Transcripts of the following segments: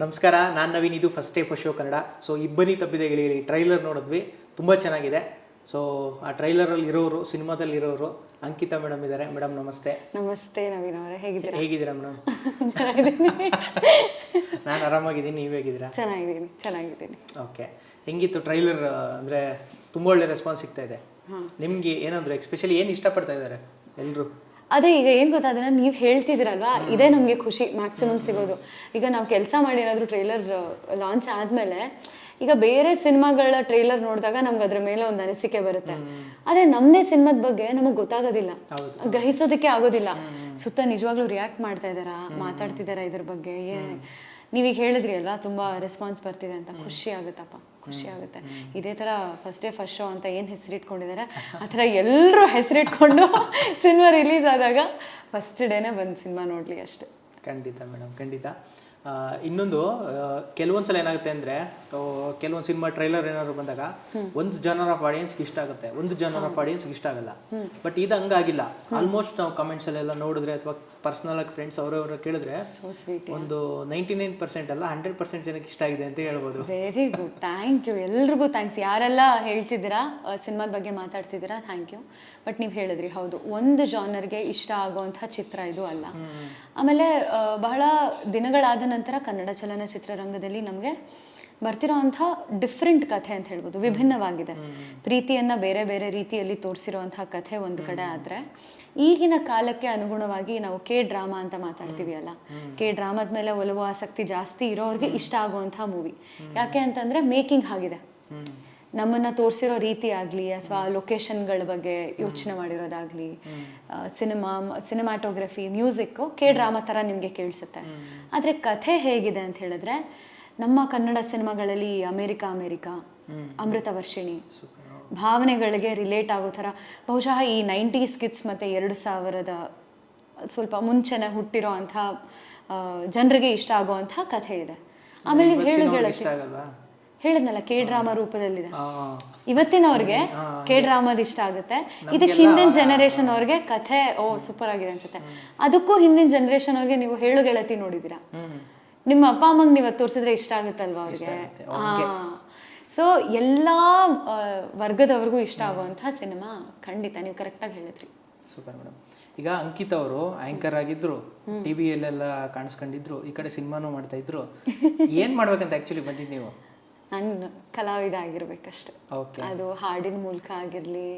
ನಮಸ್ಕಾರ ನಾನು ನವೀನ್ ಇದು first day first show Kannada. So ಇಬ್ಬನಿ ತಪ್ಪಿದೆ ಗೆಳೆಯರಿ ಟ್ರೈಲರ್ ನೋಡಿದ್ವಿ. ತುಂಬ ಚೆನ್ನಾಗಿದೆ. ಸೊ ಆ ಟ್ರೈಲರಲ್ಲಿ ಇರೋರು ಸಿನಿಮಾದಲ್ಲಿ ಇರೋರು ಅಂಕಿತಾ ಮೇಡಮ್ ಇದ್ದಾರೆ. ಮೇಡಮ್ ನಮಸ್ತೆ. ನಮಸ್ತೆ ನವೀನ್ ಅವರೇ ಹೇಗಿದ್ದೀರಾ? ಹೇಗಿದ್ದೀರಾ ಮೇಡಮ್ ನಾನು ಆರಾಮಾಗಿದ್ದೀನಿ ನೀವು ಹೇಗಿದ್ದೀರಾ? ಚೆನ್ನಾಗಿದ್ದೀನಿ ಚೆನ್ನಾಗಿದ್ದೀನಿ. ಓಕೆ ಹೆಂಗಿತ್ತು ಟ್ರೈಲರ್ ಅಂದರೆ ತುಂಬ ಒಳ್ಳೆ ರೆಸ್ಪಾನ್ಸ್ ಸಿಗ್ತಾ ಇದೆ. ನಿಮಗೆ ಏನಂದ್ರೆ ಎಕ್ಸ್ಪೆಷಲಿ ಏನು ಇಷ್ಟಪಡ್ತಾ ಇದ್ದಾರೆ ಎಲ್ಲರೂ ಅದೇ ಈಗ ಏನು ಗೊತ್ತಾದ್ರೆ ನೀವು ಹೇಳ್ತಿದ್ದೀರಲ್ವಾ? ಇದೇ ನಮಗೆ ಖುಷಿ ಮ್ಯಾಕ್ಸಿಮಮ್ ಸಿಗೋದು. ಈಗ ನಾವು ಕೆಲಸ ಮಾಡಿ ಏನಾದರೂ ಟ್ರೈಲರ್ ಲಾಂಚ್ ಆದಮೇಲೆ ಈಗ ಬೇರೆ ಸಿನಿಮಾಗಳ ಟ್ರೈಲರ್ ನೋಡಿದಾಗ ನಮ್ಗೆ ಅದ್ರ ಮೇಲೆ ಒಂದು ಅನಿಸಿಕೆ ಬರುತ್ತೆ. ಆದರೆ ನಮ್ಮದೇ ಸಿನಿಮಾದ ಬಗ್ಗೆ ನಮಗೆ ಗೊತ್ತಾಗೋದಿಲ್ಲ. ಗ್ರಹಿಸೋದಕ್ಕೆ ಆಗೋದಿಲ್ಲ. ಸುತ್ತ ನಿಜವಾಗ್ಲೂ ರಿಯಾಕ್ಟ್ ಮಾಡ್ತಾ ಇದ್ದಾರಾ ಮಾತಾಡ್ತಿದ್ದಾರಾ ಇದ್ರ ಬಗ್ಗೆ ಏ ನೀವೀಗ ಹೇಳಿದ್ರಿ ಅಲ್ವಾ ತುಂಬ ರೆಸ್ಪಾನ್ಸ್ ಬರ್ತಿದೆ ಅಂತ. ಖುಷಿ ಆಗುತ್ತಪ್ಪ ಖುಷಿ ಆಗುತ್ತೆ. ಇದೇ ಥರ ಫಸ್ಟ್ ಡೇ ಫಸ್ಟ್ ಶೋ ಅಂತ ಏನು ಹೆಸರಿಟ್ಕೊಂಡಿದ್ದಾರೆ ಆ ಥರ ಎಲ್ಲರೂ ಹೆಸರಿಟ್ಕೊಂಡು ಸಿನಿಮಾ ರಿಲೀಸ್ ಆದಾಗ ಫಸ್ಟ್ ಡೇನೇ ಬಂದು ಸಿನಿಮಾ ನೋಡಲಿ ಅಷ್ಟೇ. ಖಂಡಿತ ಮೇಡಮ್ ಖಂಡಿತ. ಇನ್ನೊಂದು ಕೆಲವೊಂದು ಸಲ ಏನಾಗುತ್ತೆ ಅಂದ್ರೆ ಕೆಲವೊಂದು ಸಿನಿಮಾ ಟ್ರೈಲರ್ ಏನಾದ್ರು ಬಂದಾಗ ಒಂದು ಜನರ ಆಫ್ ಆಡಿಯನ್ಸ್ಗೆ ಇಷ್ಟ ಆಗುತ್ತೆ. ಒಂದು ಜನರ ಆಫ್ ಆಡಿಯನ್ಸ್ಗೆ ಇಷ್ಟ ಆಗಲ್ಲ. ಬಟ್ ಇದು ಹಂಗಾಗಿಲ್ಲ. ಆಲ್ಮೋಸ್ಟ್ ನಾವು ಕಮೆಂಟ್ಸಲ್ಲೆಲ್ಲ ನೋಡಿದ್ರೆ ಅಥವಾ ಪರ್ಸನಲ್ ಆಗಿ ಫ್ರೆಂಡ್ಸ್ ಅವರವ್ರ ಕೇಳಿದ್ರೆ ಸೋ ಸ್ವೀಟ್ ಒಂದು ನೈಂಟಿ ನೈನ್ ಪರ್ಸೆಂಟ್ ಅಲ್ಲ ಹಂಡ್ರೆಡ್ ಪರ್ಸೆಂಟ್ ಜನಕ್ಕೆ ಇಷ್ಟ ಆಗಿದೆ ಅಂತ ಹೇಳ್ಬೋದು. ವೆರಿ ಗುಡ್ ಥ್ಯಾಂಕ್ ಯು ಎಲ್ರಿಗೂ ಥ್ಯಾಂಕ್ಸ್ ಯಾರೆಲ್ಲ ಹೇಳ್ತಿದ್ದೀರಾ ಸಿನಿಮಾದ ಬಗ್ಗೆ ಮಾತಾಡ್ತಿದ್ದೀರಾ ಥ್ಯಾಂಕ್ ಯು ಬಟ್ ನೀವು ಹೇಳಿದ್ರಿ ಹೌದು. ಒಂದು ಜಾನರ್ಗೆ ಇಷ್ಟ ಆಗುವಂಥ ಚಿತ್ರ ಇದು ಅಲ್ಲ. ಆಮೇಲೆ ಬಹಳ ದಿನಗಳಾದ ನಂತರ ಕನ್ನಡ ಚಲನಚಿತ್ರರಂಗದಲ್ಲಿ ನಮಗೆ ಬರ್ತಿರೋವಂಥ ಡಿಫ್ರೆಂಟ್ ಕಥೆ ಅಂತ ಹೇಳ್ಬೋದು ವಿಭಿನ್ನವಾಗಿದೆ. ಪ್ರೀತಿಯನ್ನ ಬೇರೆ ಬೇರೆ ರೀತಿಯಲ್ಲಿ ತೋರಿಸಿರುವಂಥ ಕಥೆ ಒಂದು ಕಡೆ ಆದರೆ ಈಗಿನ ಕಾಲಕ್ಕೆ ಅನುಗುಣವಾಗಿ ನಾವು ಕೆ ಡ್ರಾಮಾ ಅಂತ ಮಾತಾಡ್ತೀವಿ ಅಲ್ಲ? ಕೆ ಡ್ರಾಮಾದ ಮೇಲೆ ಒಲವು ಆಸಕ್ತಿ ಜಾಸ್ತಿ ಇರೋರಿಗೆ ಇಷ್ಟ ಆಗುವಂಥ ಮೂವಿ ಯಾಕೆ ಅಂತಂದ್ರೆ ಮೇಕಿಂಗ್ ಆಗಿದೆ. ನಮ್ಮನ್ನ ತೋರಿಸಿರೋ ರೀತಿ ಆಗಲಿ ಅಥವಾ ಲೊಕೇಶನ್ಗಳ ಬಗ್ಗೆ ಯೋಚನೆ ಮಾಡಿರೋದಾಗ್ಲಿ ಸಿನಿಮಾ ಸಿನಿಮಾಟೋಗ್ರಫಿ ಮ್ಯೂಸಿಕ್ಕು ಕೆ ಡ್ರಾಮಾ ಥರ ನಿಮಗೆ ಕೇಳಿಸುತ್ತೆ. ಆದರೆ ಕಥೆ ಹೇಗಿದೆ ಅಂತ ಹೇಳಿದ್ರೆ ನಮ್ಮ ಕನ್ನಡ ಸಿನಿಮಾಗಳಲ್ಲಿ ಅಮೇರಿಕ ಅಮೇರಿಕ ಅಮೃತ ವರ್ಷಿಣಿ ಭಾವನೆಗಳಿಗೆ ರಿಲೇಟ್ ಆಗೋ ಥರ. ಬಹುಶಃ ಈ ನೈಂಟೀಸ್ ಕಿಡ್ಸ್ ಮತ್ತು ಎರಡು ಸಾವಿರದ ಸ್ವಲ್ಪ ಮುಂಚೆನೆ ಹುಟ್ಟಿರೋ ಅಂಥ ಜನರಿಗೆ ಇಷ್ಟ ಆಗುವಂಥ ಕಥೆ ಇದೆ. ಆಮೇಲೆ ನೀವು ಹೇಳು ಹೇಳಿದ್ನಲ್ಲ ಕೆ ಡ್ರಾಮಾ ರೂಪದಲ್ಲಿದೆ. ಇವತ್ತಿನವ್ರಿಗೆ ಕೆ ಡ್ರಾಮಾದ ಇಷ್ಟ ಆಗುತ್ತೆ. ಇದಕ್ಕೆ ಹಿಂದಿನ ಜನರೇಷನ್ ಅವ್ರಿಗೆ ಕಥೆ ಓ ಸೂಪರ್ ಆಗಿದೆ ಅನ್ಸುತ್ತೆ. ಅದಕ್ಕೂ ಹಿಂದಿನ ಜನರೇಷನ್ ಅವ್ರಿಗೆ ನೀವು ಹೇಳು ಗೆಳತಿ ನೋಡಿದೀರಾ ನಿಮ್ಮ ಅಪ್ಪ ಅಮ್ಮಂಗೆ ನೀವು ತೋರಿಸಿದ್ರೆ ಇಷ್ಟ ಆಗುತ್ತಲ್ವಾ ಅವ್ರಿಗೆ? ಸೊ ಎಲ್ಲ ವರ್ಗದವ್ರಿಗೂ ಇಷ್ಟ ಆಗುವಂತಹ ಸಿನಿಮಾ ಖಂಡಿತ ನೀವು ಕರೆಕ್ಟಾಗಿ ಹೇಳಿದ್ರಿ. ಸೂಪರ್ ಮೇಡಮ್ ಈಗ ಅಂಕಿತ್ ಅವರು ಆಂಕರ್ ಆಗಿದ್ರು ಟಿವಿಯಲ್ಲೆಲ್ಲ ಕಾಣಿಸ್ಕೊಂಡಿದ್ರು ಈ ಕಡೆ ಸಿನಿಮಾನು ಮಾಡ್ತಾ ಇದ್ರು. ಏನ್ ಮಾಡ್ಬೇಕಂತ ಆಕ್ಚುಲಿ ಬಂದಿದ್ದು ನೀವು? ನಾನು ಕಲಾವಿದ ಆಗಿರ್ಬೇಕಷ್ಟೆ ಓಕೆ ಅದು ಹಾಡಿನ ಮೂಲಕ ಆಗಿರಲಿ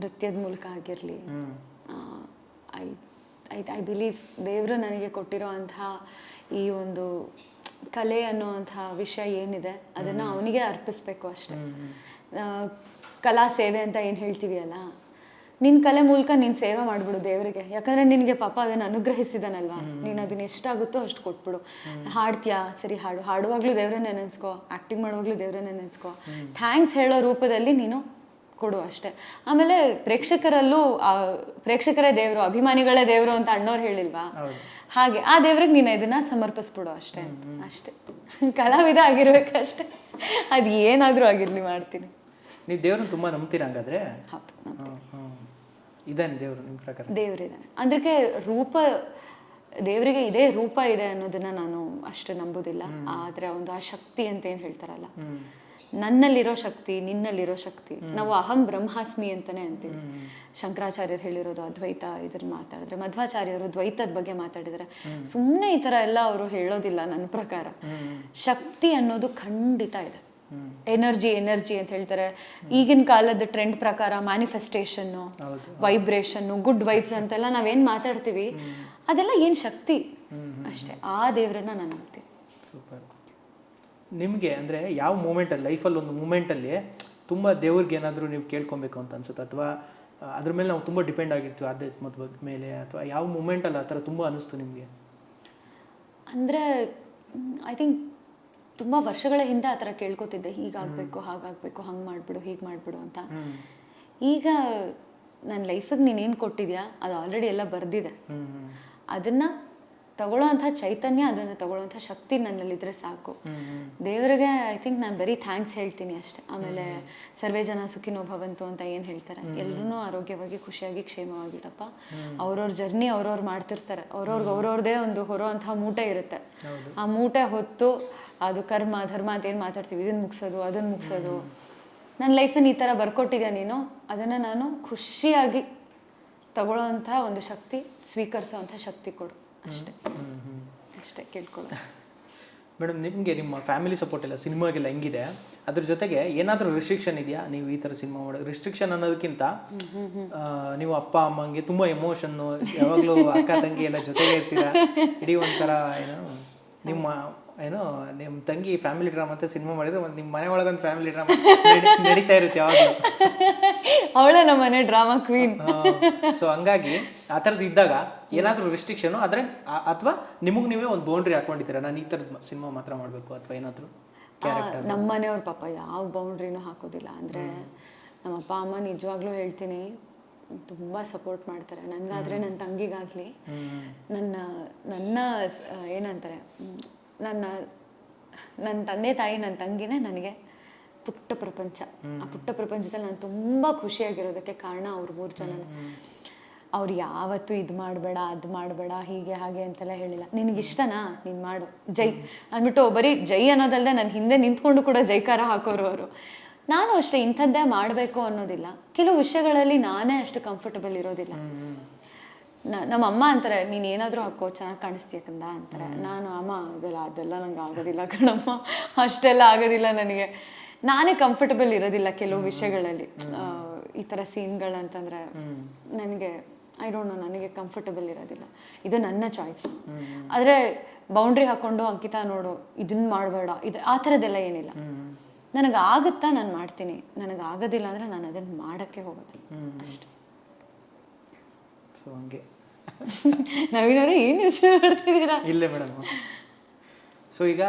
ನೃತ್ಯದ ಮೂಲಕ ಆಗಿರಲಿ ಐ ಐ ಐ ಬಿಲೀವ್ ದೇವರು ನನಗೆ ಕೊಟ್ಟಿರೋ ಅಂಥ ಈ ಒಂದು ಕಲೆ ಅನ್ನುವಂಥ ವಿಷಯ ಏನಿದೆ ಅದನ್ನು ಅವನಿಗೆ ಅರ್ಪಿಸ್ಬೇಕು ಅಷ್ಟೆ. ಕಲಾ ಸೇವೆ ಅಂತ ಏನು ಹೇಳ್ತೀವಿ ಅಲ್ಲ ನಿನ್ನ ಕಲೆ ಮೂಲಕ ನೀನು ಸೇವೆ ಮಾಡಿಬಿಡು ದೇವರಿಗೆ. ಯಾಕಂದರೆ ನಿನಗೆ ಪಾಪ ಅದನ್ನು ಅನುಗ್ರಹಿಸಿದನಲ್ವಾ? ನೀನು ಅದನ್ನ ಎಷ್ಟಾಗುತ್ತೋ ಅಷ್ಟು ಕೊಟ್ಬಿಡು. ಹಾಡ್ತೀಯಾ? ಸರಿ ಹಾಡು. ಹಾಡುವಾಗಲೂ ದೇವರನ್ನ ನೆನೆಸ್ಕೋ. ಆ್ಯಕ್ಟಿಂಗ್ ಮಾಡುವಾಗಲೂ ದೇವರನ್ನ ನೆನೆಸ್ಕೋ. ಥ್ಯಾಂಕ್ಸ್ ಹೇಳೋ ರೂಪದಲ್ಲಿ ನೀನು ಕೊಡು ಅಷ್ಟೇ. ಆಮೇಲೆ ಪ್ರೇಕ್ಷಕರಲ್ಲೂ ಪ್ರೇಕ್ಷಕರೇ ದೇವರು ಅಭಿಮಾನಿಗಳೇ ದೇವರು ಅಂತ ಅಣ್ಣವ್ರು ಹೇಳಿಲ್ವಾ? ಹಾಗೆ ಆ ದೇವ್ರಿಗೆ ನೀನು ಇದನ್ನ ಸಮರ್ಪಿಸ್ಬಿಡು ಅಷ್ಟೇ ಅಷ್ಟೇ. ಕಲಾವಿದ ಆಗಿರ್ಬೇಕಷ್ಟೇ. ಅದು ಏನಾದರೂ ಆಗಿರಲಿ ಮಾಡ್ತೀನಿ. ನೀವು ದೇವ್ರನ್ನ ತುಂಬಾ ನಂಬ್ತೀರಾ ಹಂಗಾದ್ರೆ? ಹೌದು. ಇದಾನೆ ದೇವ್ರು ನಿಮ್ ಪ್ರಕಾರ? ದೇವರಿದ್ದಾನೆ ಅದಕ್ಕೆ ರೂಪ ದೇವರಿಗೆ ಇದೇ ರೂಪ ಇದೆ ಅನ್ನೋದನ್ನ ನಾನು ಅಷ್ಟು ನಂಬೋದಿಲ್ಲ. ಆದ್ರೆ ಒಂದು ಆ ಶಕ್ತಿ ಅಂತ ಏನು ಹೇಳ್ತಾರಲ್ಲ? ನನ್ನಲ್ಲಿರೋ ಶಕ್ತಿ ನಿನ್ನಲ್ಲಿರೋ ಶಕ್ತಿ. ನಾವು ಅಹಂ ಬ್ರಹ್ಮಾಸ್ಮಿ ಅಂತಾನೆ ಅಂತೀವಿ. ಶಂಕರಾಚಾರ್ಯರು ಹೇಳಿರೋದು ಅದ್ವೈತ ಇದ್ರ ಮಾತಾಡಿದ್ರೆ ಮಧ್ವಾಚಾರ್ಯರು ದ್ವೈತದ ಬಗ್ಗೆ ಮಾತಾಡಿದ್ರೆ ಸುಮ್ಮನೆ ಈ ಥರ ಎಲ್ಲ ಅವರು ಹೇಳೋದಿಲ್ಲ ನನ್ನ ಪ್ರಕಾರ. ಶಕ್ತಿ ಅನ್ನೋದು ಖಂಡಿತ ಇದೆ. ಎನರ್ಜಿ ಎನರ್ಜಿ ಅಂತ ಹೇಳ್ತಾರೆ. ಈಗಿನ ಕಾಲದ ಟ್ರೆಂಡ್ ಪ್ರಕಾರ ಮ್ಯಾನಿಫೆಸ್ಟೇಷನ್ನು ವೈಬ್ರೇಷನ್ನು ಗುಡ್ ವೈಬ್ಸ್ ಅಂತೆಲ್ಲ ನಾವೇನು ಮಾತಾಡ್ತೀವಿ ಅದೆಲ್ಲ ಏನು ಶಕ್ತಿ? ಅಷ್ಟೇ. ಆ ದೇವರನ್ನ ನಾನು ನಿಮಗೆ ಅಂದರೆ ಯಾವ ಮೂಮೆಂಟಲ್ಲಿ ಲೈಫಲ್ಲಿ ಒಂದು ಮೂಮೆಂಟಲ್ಲಿ ತುಂಬ ದೇವ್ರಿಗೆ ಏನಾದರೂ ನೀವು ಕೇಳ್ಕೊಬೇಕು ಅಂತ ಅನ್ಸುತ್ತೆ? ಅಥವಾ ಅದ್ರ ಮೇಲೆ ನಾವು ತುಂಬ ಡಿಪೆಂಡ್ ಆಗಿರ್ತೀವಿ ಆಧ್ಯಾತ್ಮದ ಬಗ್ಗೆ ಮೇಲೆ ಅಥವಾ ಯಾವ ಮೂಮೆಂಟಲ್ಲಿ ಆ ಥರ ತುಂಬ ಅನ್ನಿಸ್ತು ನಿಮಗೆ? ಅಂದರೆ ಐ ಥಿಂಕ್ ತುಂಬ ವರ್ಷಗಳ ಹಿಂದೆ ಆ ಥರ ಕೇಳ್ಕೊತಿದ್ದೆ. ಹೀಗಾಗಬೇಕು ಹಾಗಾಗಬೇಕು ಹಂಗೆ ಮಾಡಿಬಿಡು ಹೀಗೆ ಮಾಡಿಬಿಡು ಅಂತ. ಈಗ ನನ್ನ ಲೈಫಿಗೆ ನೀನೇನು ಕೊಟ್ಟಿದ್ಯಾ? ಅದು ಆಲ್ರೆಡಿ ಎಲ್ಲ ಬರೆದಿದೆ. ಅದನ್ನು ತಗೊಳ್ಳೋಂಥ ಚೈತನ್ಯ ಅದನ್ನು ತಗೊಳ್ಳೋಂಥ ಶಕ್ತಿ ನನ್ನಲ್ಲಿದ್ದರೆ ಸಾಕು. ದೇವರಿಗೆ ಐ ಥಿಂಕ್ ನಾನು ಬರೀ ಥ್ಯಾಂಕ್ಸ್ ಹೇಳ್ತೀನಿ ಅಷ್ಟೇ. ಆಮೇಲೆ ಸರ್ವೇ ಜನ ಸುಖಿನೋ ಭವಂತು ಅಂತ ಏನು ಹೇಳ್ತಾರೆ? ಎಲ್ಲರೂ ಆರೋಗ್ಯವಾಗಿ ಖುಷಿಯಾಗಿ ಕ್ಷೇಮವಾಗಿಡಪ್ಪ. ಅವ್ರವ್ರ ಜರ್ನಿ ಅವ್ರವ್ರು ಮಾಡ್ತಿರ್ತಾರೆ. ಅವ್ರವ್ರಿಗೆ ಅವ್ರವ್ರದೇ ಒಂದು ಹೊರೋಂಥ ಮೂಟೆ ಇರುತ್ತೆ. ಆ ಮೂಟೆ ಹೊತ್ತು ಅದು ಕರ್ಮ ಧರ್ಮ ಅಂತ ಏನು ಮಾತಾಡ್ತೀವಿ? ಇದನ್ನು ಮುಗಿಸೋದು ಅದನ್ನು ಮುಗಿಸೋದು. ನನ್ನ ಲೈಫನ್ನು ಈ ಥರ ಬರ್ಕೊಟ್ಟಿದ್ಯಾ ನೀನು? ಅದನ್ನು ನಾನು ಖುಷಿಯಾಗಿ ತಗೊಳ್ಳೋಂಥ ಒಂದು ಶಕ್ತಿ ಸ್ವೀಕರಿಸೋವಂಥ ಶಕ್ತಿ ಕೊಡು. ಅಷ್ಟೇ. ಅಷ್ಟೇ ಕೇಳ್ಕೊಳ್ಳೋದು ಮೇಡಮ್ ನಿಮಗೆ ನಿಮ್ಮ ಫ್ಯಾಮಿಲಿ ಸಪೋರ್ಟ್ ಎಲ್ಲ ಸಿನಿಮಾಗೆಲ್ಲ ಹೆಂಗಿದೆ? ಅದ್ರ ಜೊತೆಗೆ ಏನಾದರೂ ರಿಸ್ಟ್ರಿಕ್ಷನ್ ಇದೆಯಾ? ನೀವು ಈ ಥರ ಸಿನಿಮಾ ಮಾಡೋ ರಿಸ್ಟ್ರಿಕ್ಷನ್ ಅನ್ನೋದಕ್ಕಿಂತ ನೀವು ಅಪ್ಪ ಅಮ್ಮಂಗೆ ತುಂಬ ಎಮೋಷನ್ನು ಯಾವಾಗಲೂ ಅಕ್ಕ ತಂಗಿ ಎಲ್ಲ ಜೊತೆಗೆ ಇರ್ತೀರಾ? ಇಡೀ ಒಂಥರ ಏನು ನಿಮ್ಮ ಏನು ನಿಮ್ಮ ತಂಗಿ ಫ್ಯಾಮಿಲಿ ಡ್ರಾಮಾ ಅಂತ ಸಿನಿಮಾ ಮಾಡಿದ್ರೆ ಒಂದು ನಿಮ್ಮ ಮನೆ ಒಳಗೊಂದು ಫ್ಯಾಮಿಲಿ ಡ್ರಾಮಾ ನಡೀತಾ ಇರುತ್ತೆ ಯಾವಾಗಲೂ. ಅವಳೇ ನಮ್ಮ ಮನೆ ಡ್ರಾಮಾ ಕ್ವೀನ್ ಸೊ ಹಂಗಾಗಿ ಆ ಥರದ್ದು ಇದ್ದಾಗ ಏನಾದರೂ ರಿಸ್ಟ್ರಿಕ್ಷನು ಆದರೆ ಅಥವಾ ನಿಮಗೆ ನೀವೇ ಒಂದು ಬೌಂಡ್ರಿ ಹಾಕೊಂಡಿದ್ದೀರಾ? ನಾನು ಈ ಥರದ್ದು ಸಿನಿಮಾ ಮಾತ್ರ ಮಾಡಬೇಕು ಅಥವಾ ಏನಾದರೂ ನಮ್ಮ ಮನೆಯವ್ರ ಪಾಪ ಯಾವ ಬೌಂಡ್ರಿನೂ ಹಾಕೋದಿಲ್ಲ. ಅಂದರೆ ನಮ್ಮ ಅಪ್ಪ ಅಮ್ಮ ನಿಜವಾಗ್ಲೂ ಹೇಳ್ತೀನಿ ತುಂಬ ಸಪೋರ್ಟ್ ಮಾಡ್ತಾರೆ. ನನಗಾದರೆ ನನ್ನ ತಂಗಿಗಾಗಲಿ ನನ್ನ ನನ್ನ ಏನಂತಾರೆ ನನ್ನ ನನ್ನ ತಂದೆ ತಾಯಿ ನನ್ನ ತಂಗಿನೇ ನನಗೆ ಪುಟ್ಟ ಪ್ರಪಂಚ. ಆ ಪುಟ್ಟ ಪ್ರಪಂಚದಲ್ಲಿ ನಾನು ತುಂಬ ಖುಷಿಯಾಗಿರೋದಕ್ಕೆ ಕಾರಣ ಅವ್ರು ಮೂರು ಜನ. ಅವ್ರು ಯಾವತ್ತೂ ಇದು ಮಾಡಬೇಡ ಅದು ಮಾಡಬೇಡ ಹೀಗೆ ಹಾಗೆ ಅಂತೆಲ್ಲ ಹೇಳಿಲ್ಲ. ನಿನಗಿಷ್ಟನಾ ನೀನು ಮಾಡು. ಜೈ. ಅಂದ್ಬಿಟ್ಟು ಬರೀ ಜೈ ಅನ್ನೋದಲ್ಲದೆ ನನ್ನ ಹಿಂದೆ ನಿಂತ್ಕೊಂಡು ಕೂಡ ಜೈಕಾರ ಹಾಕೋರು ಅವರು. ನಾನು ಅಷ್ಟೇ ಇಂಥದ್ದೇ ಮಾಡಬೇಕು ಅನ್ನೋದಿಲ್ಲ. ಕೆಲವು ವಿಷಯಗಳಲ್ಲಿ ನಾನೇ ಅಷ್ಟು ಕಂಫರ್ಟಬಲ್ ಇರೋದಿಲ್ಲ. ನಮ್ಮ ಅಮ್ಮ ಅಂತಾರೆ ನೀನು ಏನಾದರೂ ಹಾಕೋ ಚೆನ್ನಾಗಿ ಕಾಣಿಸ್ತೀಯ ಕಂದ? ಅಂತಾರೆ. ನಾನು ಅಮ್ಮ ಅದೆಲ್ಲ ಅದೆಲ್ಲ ನಂಗೆ ಆಗೋದಿಲ್ಲ ಕಣಮ್ಮ. ಅಷ್ಟೆಲ್ಲ ಆಗೋದಿಲ್ಲ ನನಗೆ. ನಾನೇ ಕಂಫರ್ಟಬಲ್ ಇರೋದಿಲ್ಲ ಕೆಲವು ವಿಷಯಗಳಲ್ಲಿ. ಈ ಥರ ಸೀನ್ಗಳಂತಂದರೆ ನನಗೆ ಐ ಡೋಂಟ್ ನೋ ನನಗೆ ಕಂಫರ್ಟಬಲ್ ಇರೋದಿಲ್ಲ. ಇದು ನನ್ನ ಚಾಯ್ಸ್ ಆದರೆ ಬೌಂಡ್ರಿ ಹಾಕ್ಕೊಂಡು ಅಂಕಿತಾ ನೋಡು ಇದನ್ನ ಮಾಡಬೇಡ. ಇದು ಆ ಥರದ್ದೆಲ್ಲ ಏನಿಲ್ಲ. ನನಗೆ ಆಗುತ್ತಾ ನಾನು ಮಾಡ್ತೀನಿ. ನನಗೆ ಆಗೋದಿಲ್ಲ ಅಂದರೆ ನಾನು ಅದನ್ನು ಮಾಡೋಕ್ಕೆ ಹೋಗೋಲ್ಲ. ಅಷ್ಟೆ. ಸೊ ಹಂಗೆ. ನವೀನವರೇ ಏನು ಯೋಚನೆ ಮಾಡ್ತಿದ್ದೀರಾ? ಇಲ್ಲೇ ಮೇಡಮ್. ಸೊ ಈಗ